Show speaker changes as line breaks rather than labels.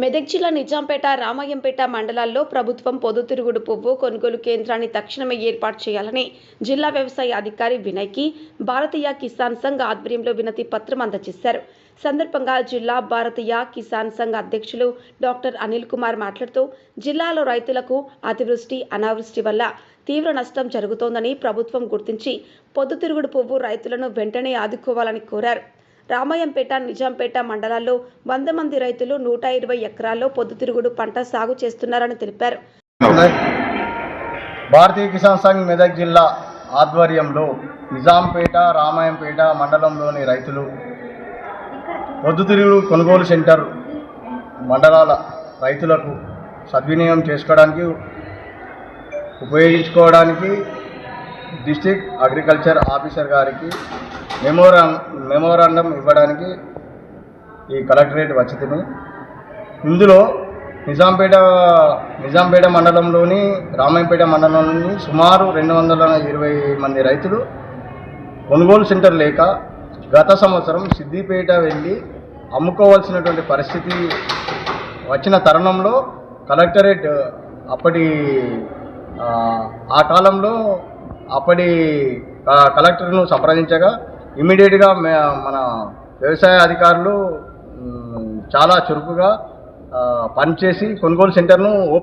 మెదక్ జిల్లా నిజాంపేట రామయ్యంపేట మండలాల్లో ప్రభుత్వం పొద్దుతిరుగుడు పువ్వు కొనుగోలు కేంద్రాన్ని తక్షణమే ఏర్పాటు చేయాలని జిల్లా వ్యవసాయ అధికారి వినయ్కి భారతీయ కిసాన్ సంఘ్ ఆధ్వర్యంలో వినతి పత్రం అందజేశారు. సందర్భంగా జిల్లా భారతీయ కిసాన్ సంఘ్ అధ్యక్షులు డాక్టర్ అనిల్ కుమార్ మాట్లాడుతూ జిల్లాలో రైతులకు అతివృష్టి అనావృష్టి వల్ల తీవ్ర నష్టం జరుగుతోందని ప్రభుత్వం గుర్తించి పొద్దుతిరుగుడు పువ్వు రైతులను వెంటనే ఆదుకోవాలని కోరారు. రామాయంపేట నిజాంపేట మండలాల్లో వంద మంది రైతులు నూట ఇరవై ఎకరాల్లో పొద్దుతిరుగుడు పంట సాగు చేస్తున్నారని తెలిపారు.
భారతీయ కిసాన్ సంఘ్ మెదక్ జిల్లా ఆధ్వర్యంలో నిజాంపేట రామాయంపేట మండలంలోని రైతులు పొద్దుతిరుగుడు కొనుగోలు సెంటర్ మండలాల రైతులకు సద్వినియోగం చేసుకోవడానికి ఉపయోగించుకోవడానికి డిస్టిక్ అగ్రికల్చర్ ఆఫీసర్ గారికి మెమోరా మెమోరాండం ఇవ్వడానికి ఈ కలెక్టరేట్ వచ్చింది. ఇందులో నిజాంపేట నిజాంపేట మండలంలోని రామాయంపేట మండలంలోని సుమారు రెండు వందల ఇరవై మంది రైతులు కొనుగోలు సెంటర్ లేక గత సంవత్సరం సిద్దిపేట వెళ్ళి అమ్ముకోవాల్సినటువంటి పరిస్థితి వచ్చిన తరుణంలో కలెక్టరేట్ అప్పటి ఆ కాలంలో అప్పటి కలెక్టర్ను సంప్రదించగా ఇమీడియట్గా మన వ్యవసాయ అధికారులు చాలా చురుకుగా పనిచేసి కొనుగోలు సెంటర్ను ఓ